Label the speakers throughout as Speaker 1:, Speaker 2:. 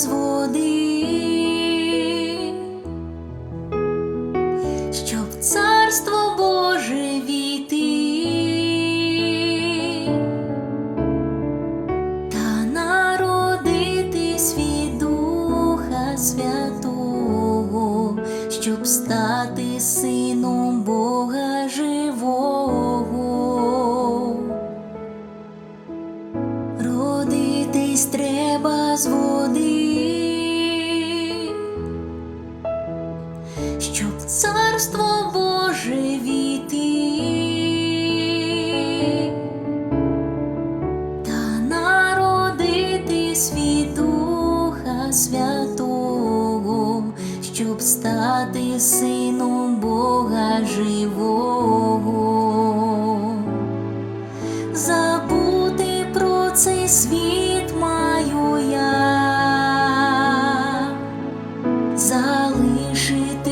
Speaker 1: з води, щоб царство Боже війти та народитись від Духа Святого, щоб стати сином Бога Родитись треба з води, щоб царство Боже війти. Та народитись від Святого, щоб стати сином Бога живого залишити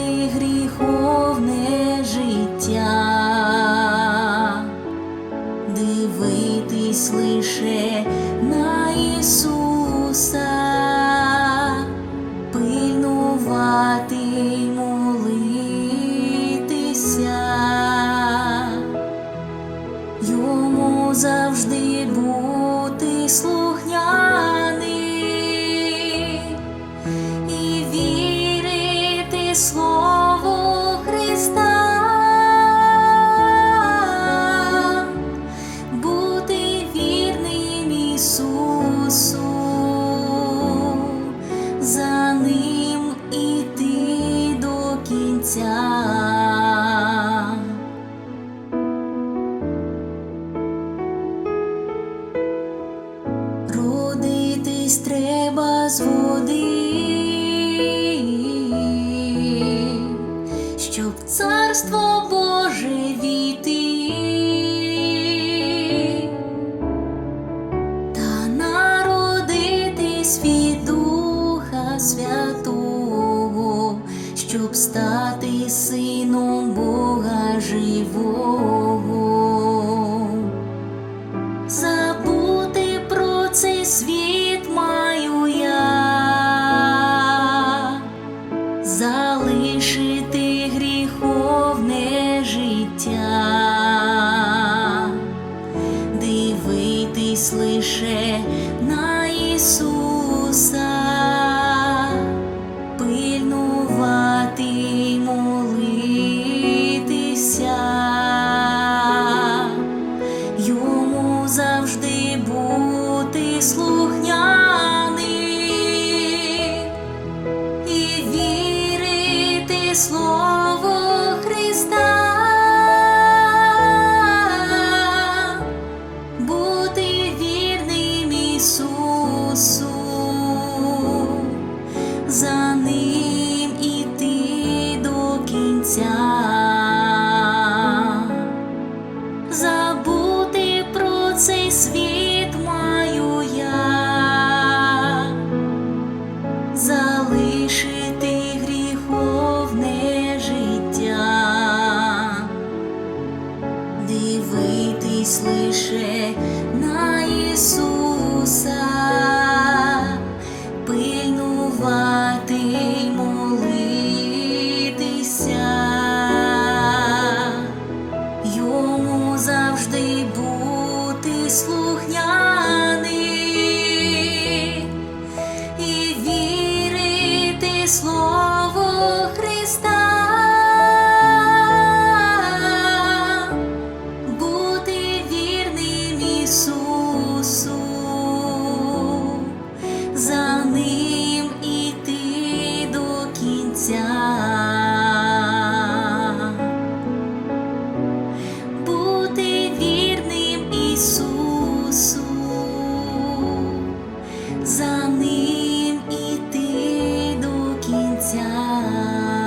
Speaker 1: кінця. Родитись треба з води, щоб царство Боже війти та народитись від Духа Святого, щоб стати сином Бога живого. Забути про цей світ маю я, залишити гріховне життя, дивитись лише на Ісуса, кінця забути про цей світ маю я, залишити гріховне життя, дивитись лише на Ісуса, пильнувати 家。